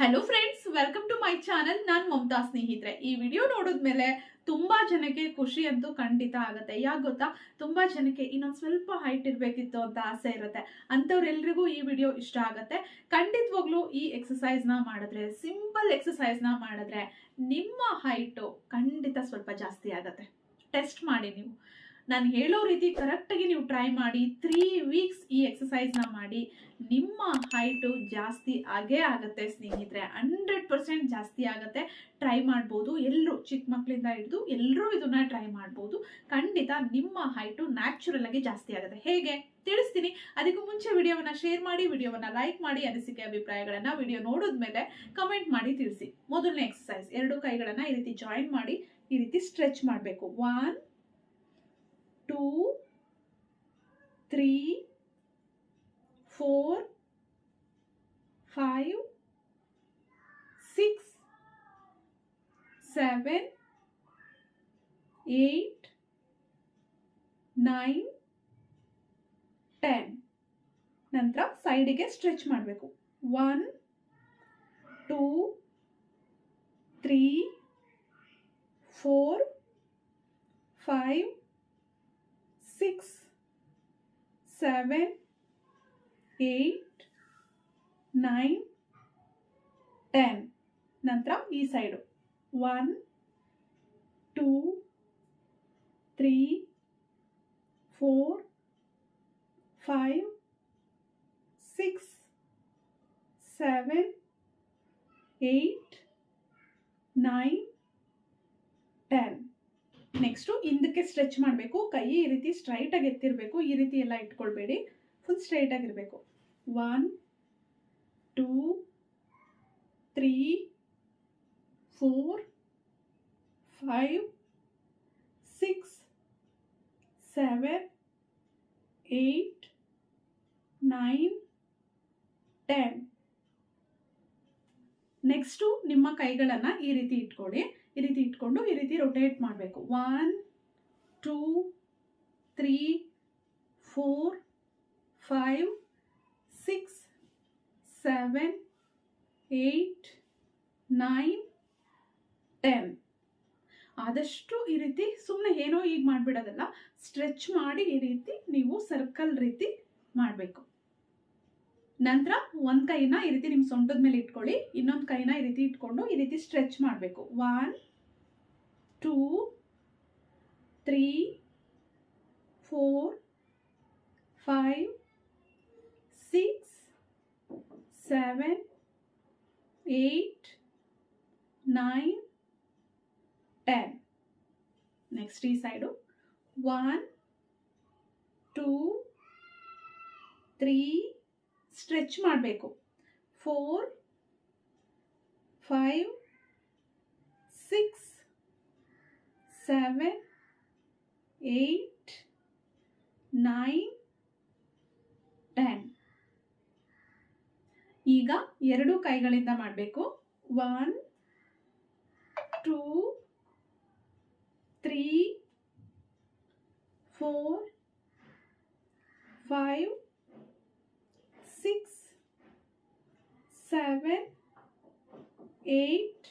Hello friends welcome to my channel ನಾನು ಮಮತಾ ಸ್ನೇಹಿತರೆ. ಈ ವಿಡಿಯೋ ನೋಡಿದ್ಮೇಲೆ ತುಂಬಾ ಜನಕ್ಕೆ ಖುಷಿ ಅಂತೂ ಖಂಡಿತ ಆಗುತ್ತೆ. ಯಾಕೆ ಗೊತ್ತಾ? ತುಂಬಾ ಜನಕ್ಕೆ ಇನ್ನೊಂದು ಸ್ವಲ್ಪ ಹೈಟ್ ಇರಬೇಕಿತ್ತು ಅಂತ ಆಸೆ ಇರುತ್ತೆ. ಅಂಥವ್ರೆಲ್ರಿಗೂ ಈ ವಿಡಿಯೋ ಇಷ್ಟ ಆಗುತ್ತೆ. ಖಂಡಿತವಾಗ್ಲೂ ಈ ಎಕ್ಸಸೈಸ್ನ ಮಾಡಿದ್ರೆ ಸಿಂಪಲ್ ಎಕ್ಸಸೈಸ್ನ ಮಾಡಿದ್ರೆ ನಿಮ್ಮ ಹೈಟು ಖಂಡಿತ ಸ್ವಲ್ಪ ಜಾಸ್ತಿ ಆಗುತ್ತೆ. ಟೆಸ್ಟ್ ಮಾಡಿ ನೀವು. ನಾನು ಹೇಳೋ ರೀತಿ ಕರೆಕ್ಟಾಗಿ ನೀವು ಟ್ರೈ ಮಾಡಿ ತ್ರೀ ವೀಕ್ಸ್ ಈ ಎಕ್ಸಸೈಸ್ನ ಮಾಡಿ, ನಿಮ್ಮ ಹೈಟು ಜಾಸ್ತಿ ಆಗೇ ಆಗುತ್ತೆ ಸ್ನೇಹಿತರೆ. ಹಂಡ್ರೆಡ್ ಪರ್ಸೆಂಟ್ ಜಾಸ್ತಿ ಆಗುತ್ತೆ. ಟ್ರೈ ಮಾಡ್ಬೋದು. ಎಲ್ಲರೂ ಚಿಕ್ಕ ಮಕ್ಕಳಿಂದ ಹಿಡಿದು ಎಲ್ಲರೂ ಇದನ್ನ ಟ್ರೈ ಮಾಡ್ಬೋದು. ಖಂಡಿತ ನಿಮ್ಮ ಹೈಟು ನ್ಯಾಚುರಲ್ ಆಗಿ ಜಾಸ್ತಿ ಆಗುತ್ತೆ. ಹೇಗೆ? ತಿಳಿಸ್ತೀನಿ. ಅದಕ್ಕೂ ಮುಂಚೆ ವಿಡಿಯೋವನ್ನ ಶೇರ್ ಮಾಡಿ, ವಿಡಿಯೋವನ್ನ ಲೈಕ್ ಮಾಡಿ, ಅನಿಸಿಕೆ ಅಭಿಪ್ರಾಯಗಳನ್ನ ವಿಡಿಯೋ ನೋಡಿದ್ಮೇಲೆ ಕಮೆಂಟ್ ಮಾಡಿ ತಿಳಿಸಿ. ಮೊದಲನೇ ಎಕ್ಸಸೈಸ್ ಎರಡು ಕೈಗಳನ್ನ ಈ ರೀತಿ ಜಾಯಿನ್ ಮಾಡಿ, ಈ ರೀತಿ ಸ್ಟ್ರೆಚ್ ಮಾಡಬೇಕು. One two three four five six seven eight nine ten ನಂತರ ಸೈಡಿಗೆ ಸ್ಟ್ರೆಚ್ ಮಾಡಬೇಕು. One, two, three, four, five six seven eight nine ten ನಂತರ ಈ side one two three four five six seven eight nine ten next ಹಿಂದಕ್ಕೆ stretch ಮಾಡಬೇಕು. ಕೈ ಈ ರೀತಿ ಸ್ಟ್ರೈಟಾಗಿ ಎತ್ತಿರಬೇಕು. ಈ ರೀತಿ ಎಲ್ಲ ಇಟ್ಕೊಳ್ಬೇಡಿ. Full ಸ್ಟ್ರೈಟಾಗಿರಬೇಕು one two three four five six seven eight nine ten next ನಿಮ್ಮ ಕೈಗಳನ್ನು ಈ ರೀತಿ ಇಟ್ಕೊಳ್ಳಿ. ಈ ರೀತಿ ಇಟ್ಕೊಂಡು ಈ ರೀತಿ ರೊಟೇಟ್ ಮಾಡಬೇಕು. One two three four five six seven eight nine ten ಆದಷ್ಟು ಈ ರೀತಿ ಸುಮ್ಮನೆ ಏನೋ ಈಗ ಮಾಡಿಬಿಡೋದಲ್ಲ ಸ್ಟ್ರೆಚ್ ಮಾಡಿ ಈ ರೀತಿ ನೀವು ಸರ್ಕಲ್ ರೀತಿ ಮಾಡಬೇಕು. ನಂತರ ಒಂದು ಕೈನ ಈ ರೀತಿ ನಿಮ್ಮ ಸೊಂಟದ ಮೇಲೆ ಇಟ್ಕೊಳ್ಳಿ, ಇನ್ನೊಂದು ಕೈನ ಈ ರೀತಿ ಇಟ್ಕೊಂಡು ಈ ರೀತಿ ಸ್ಟ್ರೆಚ್ ಮಾಡಬೇಕು. One two three four five six seven eight nine ten next ಈ side one two three stretch ಮಾಡಬೇಕು. Four five six seven eight nine ten ಈಗ ಎರಡು ಕೈಗಳಿಂದ ಮಾಡಬೇಕು. One two three four five six seven eight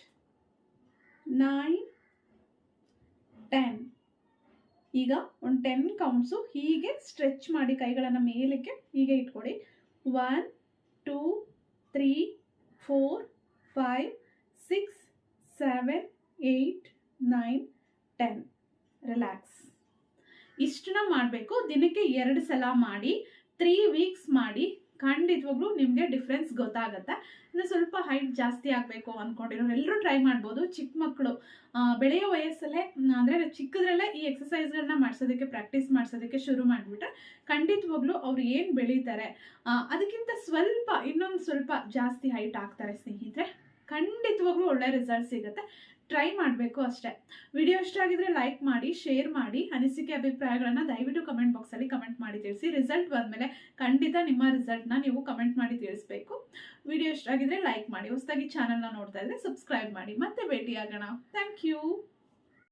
nine ten ಈಗ ಒಂದು ten counts ಹೀಗೆ stretch ಮಾಡಿ ಕೈಗಳನ್ನು ಮೇಲಕ್ಕೆ ಹೀಗೆ ಇಟ್ಕೊಳ್ಳಿ one two three four five six seven eight nine ten relax ಇಷ್ಟನ್ನ ಮಾಡಬೇಕು. ದಿನಕ್ಕೆ ಎರಡು ಸಲ ಮಾಡಿ ತ್ರೀ ವೀಕ್ಸ್ ಮಾಡಿ ಖಂಡಿತವಾಗ್ಲೂ ನಿಮಗೆ ಡಿಫ್ರೆನ್ಸ್ ಗೊತ್ತಾಗುತ್ತೆ. ಇನ್ನು ಸ್ವಲ್ಪ ಹೈಟ್ ಜಾಸ್ತಿ ಆಗಬೇಕು ಅಂದ್ಕೊಂಡಿರೋರು ಎಲ್ಲರೂ ಟ್ರೈ ಮಾಡ್ಬೋದು. ಚಿಕ್ಕ ಮಕ್ಕಳು ಬೆಳೆಯೋ ವಯಸ್ಸಲ್ಲೇ ಅಂದರೆ ಚಿಕ್ಕದ್ರಲ್ಲೇ ಈ ಎಕ್ಸಸೈಸ್ಗಳನ್ನ ಮಾಡಿಸೋದಕ್ಕೆ ಪ್ರಾಕ್ಟೀಸ್ ಮಾಡಿಸೋದಕ್ಕೆ ಶುರು ಮಾಡಿಬಿಟ್ರೆ ಖಂಡಿತವಾಗ್ಲೂ ಅವ್ರು ಏನು ಬೆಳೀತಾರೆ ಅದಕ್ಕಿಂತ ಸ್ವಲ್ಪ, ಇನ್ನೊಂದು ಸ್ವಲ್ಪ ಜಾಸ್ತಿ ಹೈಟ್ ಆಗ್ತಾರೆ ಸ್ನೇಹಿತರೆ. ಖಂಡಿತವಾಗ್ಲೂ ಒಳ್ಳೆ ರಿಸಲ್ಟ್ ಸಿಗುತ್ತೆ. ಟ್ರೈ ಮಾಡಬೇಕು ಅಷ್ಟೇ. ವಿಡಿಯೋ ಇಷ್ಟ ಆಗಿದ್ರೆ ಲೈಕ್ ಮಾಡಿ ಶೇರ್ ಮಾಡಿ, ಅನಿಸಿಕೆ ಅಭಿಪ್ರಾಯಗಳನ್ನು ದಯವಿಟ್ಟು ಕಮೆಂಟ್ ಬಾಕ್ಸಲ್ಲಿ ಕಮೆಂಟ್ ಮಾಡಿ ತಿಳಿಸಿ. ರಿಸಲ್ಟ್ ಬಂದಮೇಲೆ ಖಂಡಿತ ನಿಮ್ಮ ರಿಸಲ್ಟ್ನ ನೀವು ಕಮೆಂಟ್ ಮಾಡಿ ತಿಳಿಸ್ಬೇಕು. ವಿಡಿಯೋ ಇಷ್ಟ ಆಗಿದ್ರೆ ಲೈಕ್ ಮಾಡಿ. ಹೊಸದಾಗಿ ಚಾನಲ್ನ ನೋಡ್ತಾ ಇದ್ರೆ ಸಬ್ಸ್ಕ್ರೈಬ್ ಮಾಡಿ. ಮತ್ತೆ ಭೇಟಿಯಾಗೋಣ. Thank you